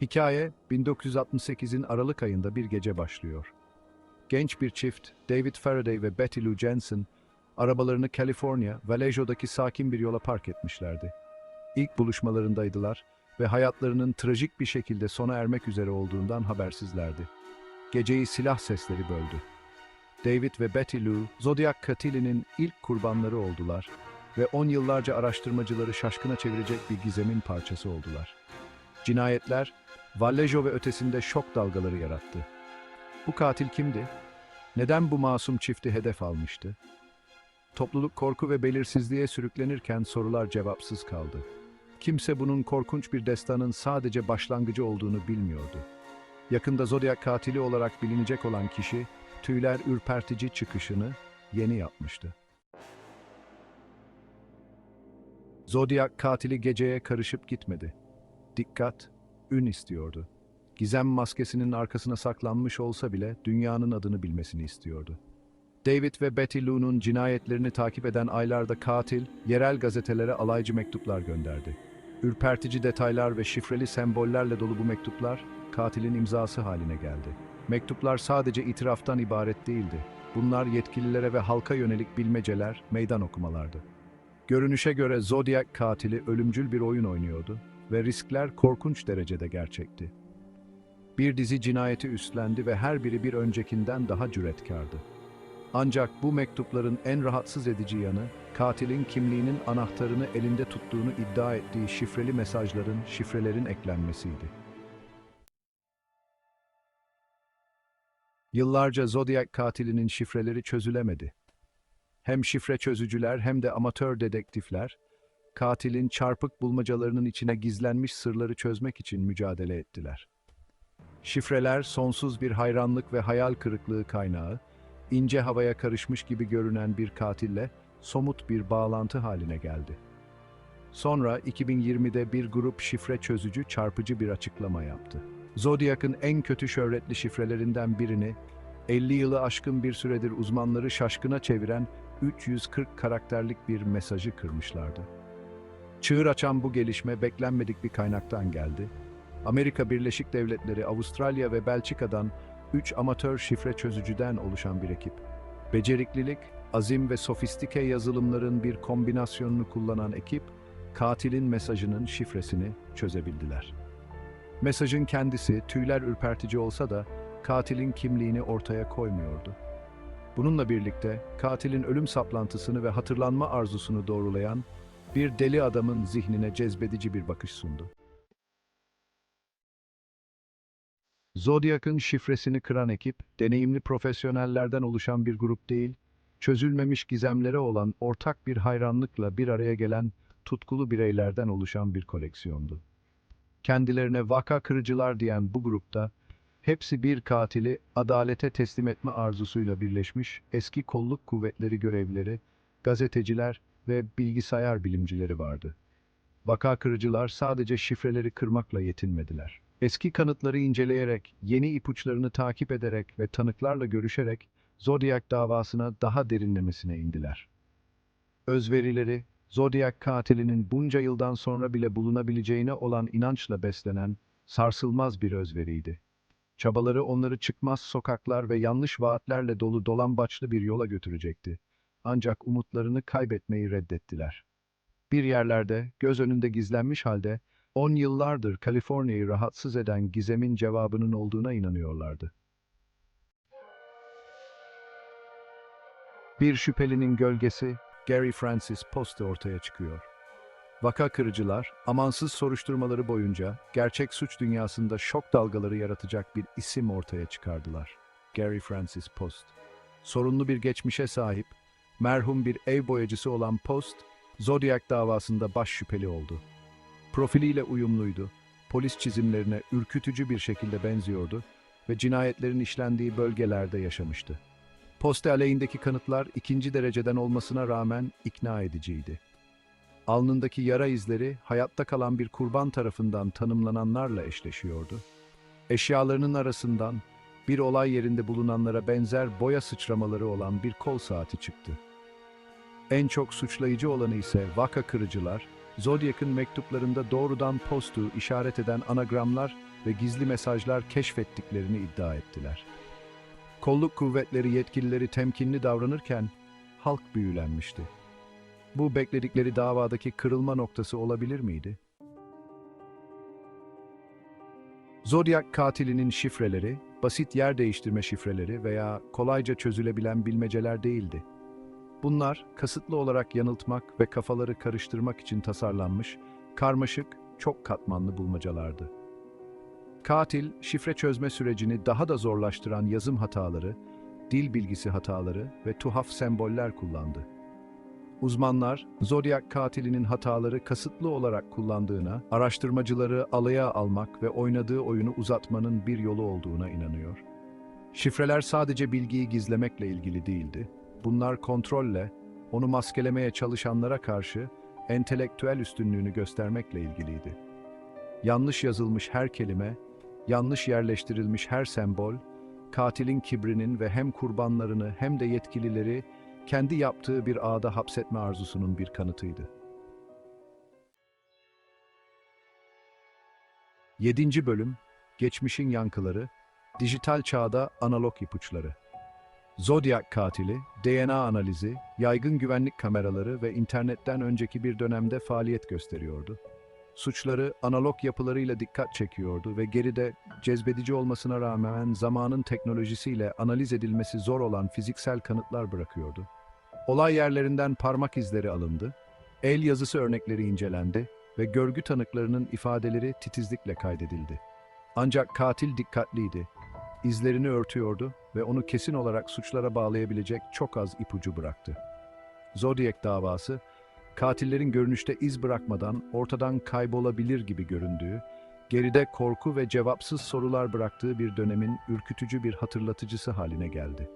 Hikaye 1968'in Aralık ayında bir gece başlıyor. Genç bir çift, David Faraday ve Betty Lou Jensen, arabalarını California, Vallejo'daki sakin bir yola park etmişlerdi. İlk buluşmalarındaydılar ve hayatlarının trajik bir şekilde sona ermek üzere olduğundan habersizlerdi. Geceyi silah sesleri böldü. David ve Betty Lou, Zodiac katilinin ilk kurbanları oldular ve on yıllarca araştırmacıları şaşkına çevirecek bir gizemin parçası oldular. Cinayetler, Vallejo ve ötesinde şok dalgaları yarattı. Bu katil kimdi? Neden bu masum çifti hedef almıştı? Topluluk korku ve belirsizliğe sürüklenirken sorular cevapsız kaldı. Kimse bunun korkunç bir destanın sadece başlangıcı olduğunu bilmiyordu. Yakında Zodiac katili olarak bilinecek olan kişi, tüyler ürpertici çıkışını yeni yapmıştı. Zodiac katili geceye karışıp gitmedi. Dikkat, ün istiyordu. Gizem maskesinin arkasına saklanmış olsa bile dünyanın adını bilmesini istiyordu. David ve Betty Lou'nun cinayetlerini takip eden aylarda katil, yerel gazetelere alaycı mektuplar gönderdi. Ürpertici detaylar ve şifreli sembollerle dolu bu mektuplar, katilin imzası haline geldi. Mektuplar sadece itiraftan ibaret değildi. Bunlar yetkililere ve halka yönelik bilmeceler, meydan okumalardı. Görünüşe göre Zodiac katili ölümcül bir oyun oynuyordu ve riskler korkunç derecede gerçekti. Bir dizi cinayeti üstlendi ve her biri bir öncekinden daha cüretkardı. Ancak bu mektupların en rahatsız edici yanı, katilin kimliğinin anahtarını elinde tuttuğunu iddia ettiği şifreli mesajların, şifrelerin eklenmesiydi. Yıllarca Zodiac katilinin şifreleri çözülemedi. Hem şifre çözücüler hem de amatör dedektifler, katilin çarpık bulmacalarının içine gizlenmiş sırları çözmek için mücadele ettiler. Şifreler sonsuz bir hayranlık ve hayal kırıklığı kaynağı, ince havaya karışmış gibi görünen bir katille somut bir bağlantı haline geldi. Sonra 2020'de bir grup şifre çözücü çarpıcı bir açıklama yaptı. Zodiac'ın en kötü şöhretli şifrelerinden birini 50 yılı aşkın bir süredir uzmanları şaşkına çeviren 340 karakterlik bir mesajı kırmışlardı. Çığır açan bu gelişme beklenmedik bir kaynaktan geldi. Amerika Birleşik Devletleri, Avustralya ve Belçika'dan 3 amatör şifre çözücüden oluşan bir ekip. Beceriklilik, azim ve sofistike yazılımların bir kombinasyonunu kullanan ekip, katilin mesajının şifresini çözebildiler. Mesajın kendisi tüyler ürpertici olsa da katilin kimliğini ortaya koymuyordu. Bununla birlikte katilin ölüm saplantısını ve hatırlanma arzusunu doğrulayan bir deli adamın zihnine cezbedici bir bakış sundu. Zodiac'ın şifresini kıran ekip, deneyimli profesyonellerden oluşan bir grup değil, çözülmemiş gizemlere olan ortak bir hayranlıkla bir araya gelen tutkulu bireylerden oluşan bir koleksiyondu. Kendilerine vaka kırıcılar diyen bu grupta, hepsi bir katili adalete teslim etme arzusuyla birleşmiş eski kolluk kuvvetleri görevlileri, gazeteciler ve bilgisayar bilimcileri vardı. Vaka kırıcılar sadece şifreleri kırmakla yetinmediler. Eski kanıtları inceleyerek, yeni ipuçlarını takip ederek ve tanıklarla görüşerek Zodiac davasına daha derinlemesine indiler. Özverileri, Zodiac katilinin bunca yıldan sonra bile bulunabileceğine olan inançla beslenen sarsılmaz bir özveriydi. Çabaları onları çıkmaz sokaklar ve yanlış vaatlerle dolu dolambaçlı bir yola götürecekti. Ancak umutlarını kaybetmeyi reddettiler. Bir yerlerde, göz önünde gizlenmiş halde, on yıllardır Kaliforniya'yı rahatsız eden gizemin cevabının olduğuna inanıyorlardı. Bir şüphelinin gölgesi, Gary Francis Poste ortaya çıkıyor. Vaka kırıcılar, amansız soruşturmaları boyunca gerçek suç dünyasında şok dalgaları yaratacak bir isim ortaya çıkardılar. Gary Francis Post. Sorunlu bir geçmişe sahip, merhum bir ev boyacısı olan Post, Zodiac davasında baş şüpheli oldu. Profiliyle uyumluydu, polis çizimlerine ürkütücü bir şekilde benziyordu ve cinayetlerin işlendiği bölgelerde yaşamıştı. Poste aleyhindeki kanıtlar ikinci dereceden olmasına rağmen ikna ediciydi. Alnındaki yara izleri hayatta kalan bir kurban tarafından tanımlananlarla eşleşiyordu. Eşyalarının arasından bir olay yerinde bulunanlara benzer boya sıçramaları olan bir kol saati çıktı. En çok suçlayıcı olanı ise vaka kırıcılar, Zodiac'ın mektuplarında doğrudan postu işaret eden anagramlar ve gizli mesajlar keşfettiklerini iddia ettiler. Kolluk kuvvetleri yetkilileri temkinli davranırken halk büyülenmişti. Bu bekledikleri davadaki kırılma noktası olabilir miydi? Zodiac katilinin şifreleri, basit yer değiştirme şifreleri veya kolayca çözülebilen bilmeceler değildi. Bunlar kasıtlı olarak yanıltmak ve kafaları karıştırmak için tasarlanmış, karmaşık, çok katmanlı bulmacalardı. Katil, şifre çözme sürecini daha da zorlaştıran yazım hataları, dil bilgisi hataları ve tuhaf semboller kullandı. Uzmanlar, Zodiac katilinin hataları kasıtlı olarak kullandığına, araştırmacıları alaya almak ve oynadığı oyunu uzatmanın bir yolu olduğuna inanıyor. Şifreler sadece bilgiyi gizlemekle ilgili değildi. Bunlar kontrolle, onu maskelemeye çalışanlara karşı entelektüel üstünlüğünü göstermekle ilgiliydi. Yanlış yazılmış her kelime, yanlış yerleştirilmiş her sembol, katilin kibrinin ve hem kurbanlarını hem de yetkilileri kendi yaptığı bir ağda hapsetme arzusunun bir kanıtıydı. 7. Bölüm Geçmişin Yankıları Dijital Çağda Analog İpuçları Zodiac katili, DNA analizi, yaygın güvenlik kameraları ve internetten önceki bir dönemde faaliyet gösteriyordu. Suçları analog yapılarıyla dikkat çekiyordu ve geride cezbedici olmasına rağmen zamanın teknolojisiyle analiz edilmesi zor olan fiziksel kanıtlar bırakıyordu. Olay yerlerinden parmak izleri alındı, el yazısı örnekleri incelendi ve görgü tanıklarının ifadeleri titizlikle kaydedildi. Ancak katil dikkatliydi, izlerini örtüyordu ve onu kesin olarak suçlara bağlayabilecek çok az ipucu bıraktı. Zodiac davası, katillerin görünüşte iz bırakmadan ortadan kaybolabilir gibi göründüğü, geride korku ve cevapsız sorular bıraktığı bir dönemin ürkütücü bir hatırlatıcısı haline geldi.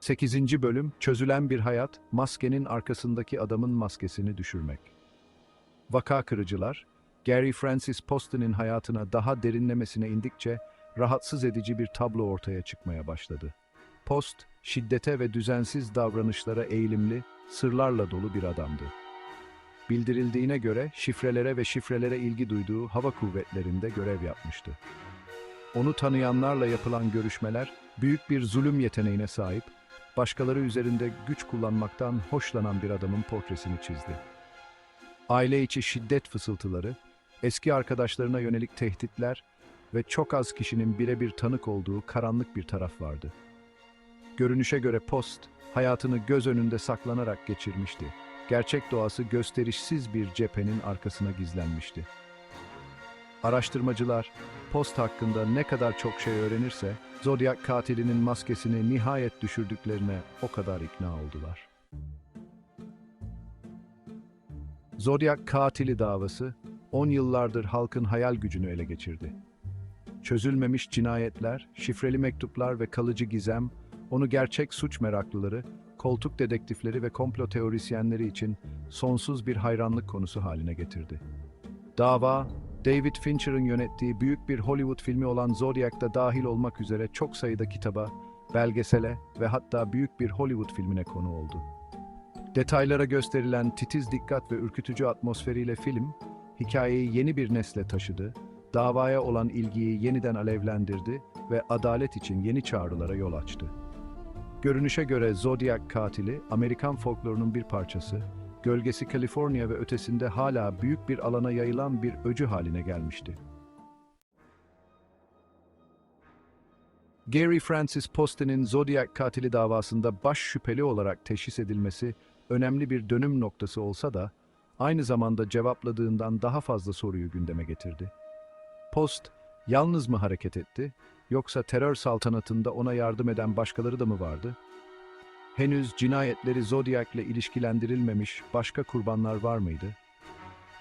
8. Bölüm Çözülen bir hayat, maskenin arkasındaki adamın maskesini düşürmek. Vaka kırıcılar, Gary Francis Poston'in hayatına daha derinlemesine indikçe rahatsız edici bir tablo ortaya çıkmaya başladı. Post, şiddete ve düzensiz davranışlara eğilimli, sırlarla dolu bir adamdı. Bildirildiğine göre şifrelere ve şifrelere ilgi duyduğu hava kuvvetlerinde görev yapmıştı. Onu tanıyanlarla yapılan görüşmeler büyük bir zulüm yeteneğine sahip, başkaları üzerinde güç kullanmaktan hoşlanan bir adamın portresini çizdi. Aile içi şiddet fısıltıları, eski arkadaşlarına yönelik tehditler ve çok az kişinin birebir tanık olduğu karanlık bir taraf vardı. Görünüşe göre Post, hayatını göz önünde saklanarak geçirmişti. Gerçek doğası gösterişsiz bir cephenin arkasına gizlenmişti. Araştırmacılar, Post hakkında ne kadar çok şey öğrenirse, Zodiac katilinin maskesini nihayet düşürdüklerine o kadar ikna oldular. Zodiac katili davası, 10 yıllardır halkın hayal gücünü ele geçirdi. Çözülmemiş cinayetler, şifreli mektuplar ve kalıcı gizem, onu gerçek suç meraklıları, koltuk dedektifleri ve komplo teorisyenleri için sonsuz bir hayranlık konusu haline getirdi. Dava, David Fincher'ın yönettiği büyük bir Hollywood filmi olan Zodiac'da dahil olmak üzere çok sayıda kitaba, belgesele ve hatta büyük bir Hollywood filmine konu oldu. Detaylara gösterilen titiz dikkat ve ürkütücü atmosferiyle film, hikayeyi yeni bir nesle taşıdı, davaya olan ilgiyi yeniden alevlendirdi ve adalet için yeni çağrılara yol açtı. Görünüşe göre Zodiac katili, Amerikan folklorunun bir parçası, gölgesi Kaliforniya ve ötesinde hala büyük bir alana yayılan bir öcü haline gelmişti. Gary Francis Poston'in Zodiac katili davasında baş şüpheli olarak teşhis edilmesi önemli bir dönüm noktası olsa da, aynı zamanda cevapladığından daha fazla soruyu gündeme getirdi. Post, yalnız mı hareket etti, yoksa terör saltanatında ona yardım eden başkaları da mı vardı? Henüz cinayetleri Zodiac ile ilişkilendirilmemiş başka kurbanlar var mıydı?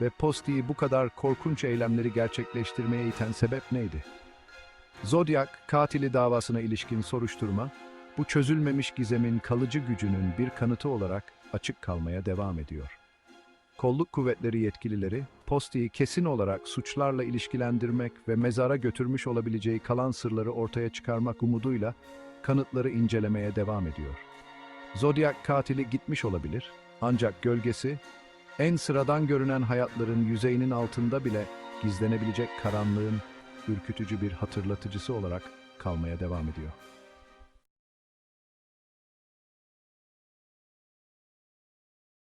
Ve Posti'yi bu kadar korkunç eylemleri gerçekleştirmeye iten sebep neydi? Zodiac katili davasına ilişkin soruşturma, bu çözülmemiş gizemin kalıcı gücünün bir kanıtı olarak açık kalmaya devam ediyor. Kolluk kuvvetleri yetkilileri, Posti'yi kesin olarak suçlarla ilişkilendirmek ve mezara götürmüş olabileceği kalan sırları ortaya çıkarmak umuduyla kanıtları incelemeye devam ediyor. Zodiac katili gitmiş olabilir ancak gölgesi en sıradan görünen hayatların yüzeyinin altında bile gizlenebilecek karanlığın ürkütücü bir hatırlatıcısı olarak kalmaya devam ediyor.